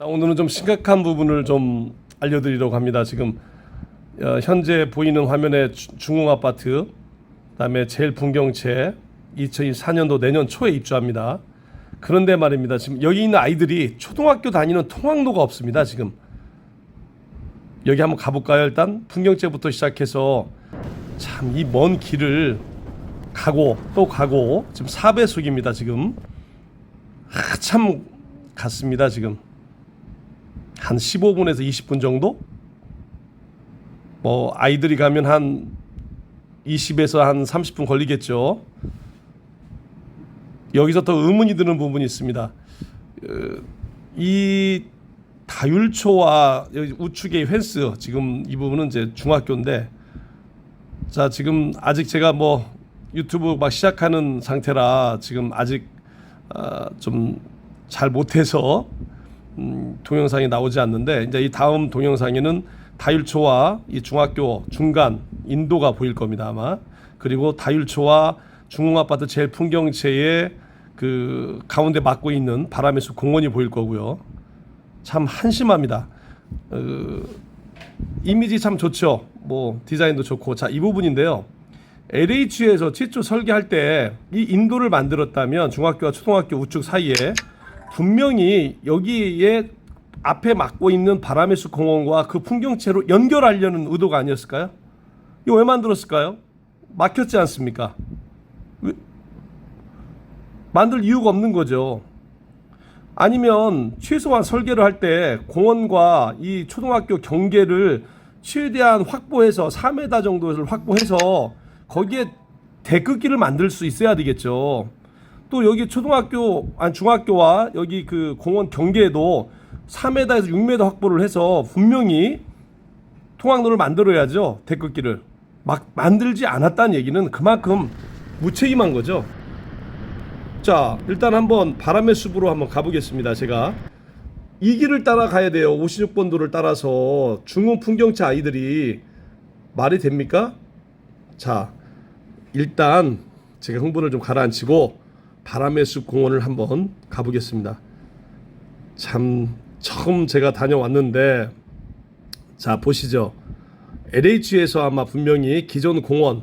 자, 오늘은 좀 심각한 부분을 좀 알려드리려고 합니다. 지금 어, 현재 보이는 화면에 주- 중흥 아파트, 그다음에 제일 풍경채 2024년도 내년 초에 입주합니다. 그런데 말입니다. 지금 여기 있는 아이들이 초등학교 다니는 통학로가 없습니다. 지금 여기 한번 가볼까요? 일단 풍경채부터 시작해서 참 이 먼 길을 가고 또 가고 지금 4배속입니다. 지금 한참 갔습니다. 지금. 한 15분에서 20분 정도? 뭐 아이들이 가면 한 20에서 한 30분 걸리겠죠. 여기서 더 의문이 드는 부분이 있습니다. 어, 이 다율초와 우측의 펜스 지금 이 부분은 이제 중학교인데 자 지금 아직 제가 뭐 유튜브 막 시작하는 상태라 지금 아직 아, 좀잘 못해서 음, 동영상이 나오지 않는데 이제 이 다음 동영상에는 다율초와 이 중학교 중간 인도가 보일 겁니다 아마. 그리고 다율초와 중흥아파트 제일 풍경채의 그 가운데 막고 있는 바람의 숲 공원이 보일 거고요. 참 한심합니다. 어, 이미지 참 좋죠. 뭐 디자인도 좋고. 자 이 부분인데요. LH에서 최초 설계할 때 이 인도를 만들었다면 중학교와 초등학교 우측 사이에 분명히 여기에 앞에 막고 있는 바람의 숲 공원과 그 풍경채로 연결하려는 의도가 아니었을까요? 이거 왜 만들었을까요? 막혔지 않습니까? 왜- 만들 이유가 없는 거죠. 아니면 최소한 설계를 할 때 공원과 이 초등학교 경계를 최대한 확보해서 4m 정도를 확보해서 거기에 대극기를 만들 수 있어야 되겠죠. 또 여기 초등학교 아니 중학교와 여기 그 공원 경계에도 4m에서 6m 확보를 해서 분명히 통학로를 만들어야죠. 대극기를 막 만들지 않았다는 얘기는 그만큼 무책임한 거죠. 자, 일단 한번 바람의 숲으로 한번 가보겠습니다. 제가 이 길을 따라 가야 돼요. 56번 도를 따라서 중흥 풍경차 아이들이 말이 됩니까? 자, 일단 제가 흥분을 좀 가라앉히고 바람의 숲 공원을 한번 가보겠습니다. 참 처음 제가 다녀왔는데 자 보시죠. LH에서 아마 분명히 기존 공원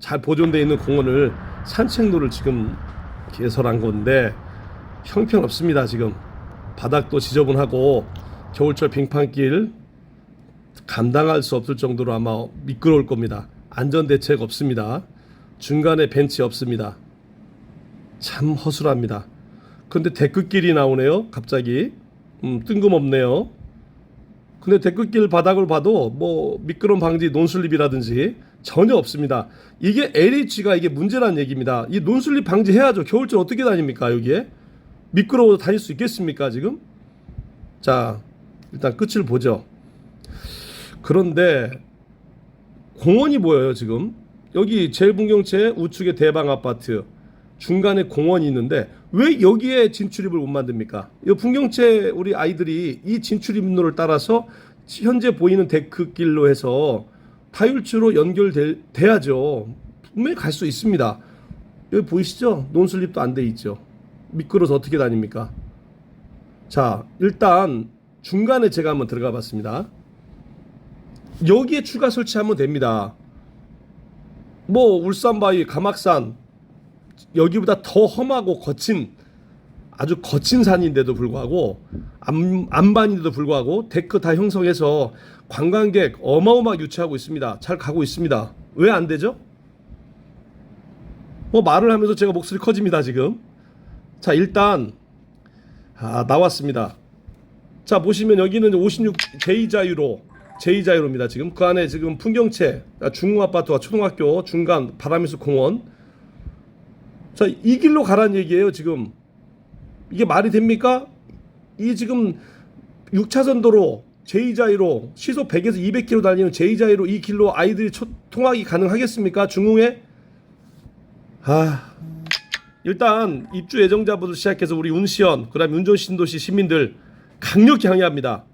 잘 보존돼 있는 공원을 산책로를 지금 개설한 건데 형편없습니다 지금 바닥도 지저분하고 겨울철 빙판길 감당할 수 없을 정도로 아마 미끄러울 겁니다 안전 대책 없습니다 중간에 벤치 없습니다 참 허술합니다 근데 데크길이 나오네요 갑자기 음, 뜬금없네요 근데 데크길 바닥을 봐도 뭐 미끄럼 방지 논슬립이라든지 전혀 없습니다. 이게 LH가 이게 문제란 얘기입니다. 이 논슬립 방지해야죠. 겨울철 어떻게 다닙니까 여기에? 미끄러워서 다닐 수 있겠습니까 지금? 자 일단 끝을 보죠. 그런데 공원이 보여요 지금. 여기 제일풍경채 우측에 대방 아파트 중간에 공원이 있는데 왜 여기에 진출입을 못 만듭니까? 이 풍경채 우리 아이들이 이 진출입로를 따라서 현재 보이는 데크길로 해서 타율주로 연결돼야죠. 분명히 갈 수 있습니다. 여기 보이시죠? 논슬립도 안 돼 있죠. 미끄러서 어떻게 다닙니까? 자, 일단 중간에 제가 한번 들어가 봤습니다. 여기에 추가 설치하면 됩니다. 뭐 울산 바위, 가막산 여기보다 더 험하고 거친 아주 거친 산인데도 불구하고 안, 안반인데도 불구하고 데크 다 형성해서 관광객 어마어마하게 유치하고 있습니다. 잘 가고 있습니다. 왜 안 되죠? 뭐 말을 하면서 제가 목소리 커집니다 지금. 자 일단 아 나왔습니다. 자 보시면 여기는 56 제2자유로 제2자유로입니다 지금 그 안에 지금 풍경채 아, 중흥 아파트와 초등학교 중간 바람이숲 공원 자, 이 길로 가란 얘기예요, 지금. 이게 말이 됩니까? 이 지금 6차선 도로 제2자이로 시속 100에서 200km 달리는 제2자이로 이 길로 아이들이 초, 통학이 가능하겠습니까? 중흥에? 아. 일단 입주 예정자부터 시작해서 우리 운시연, 그다음에 운전 신도시 시민들 강력히 항의합니다.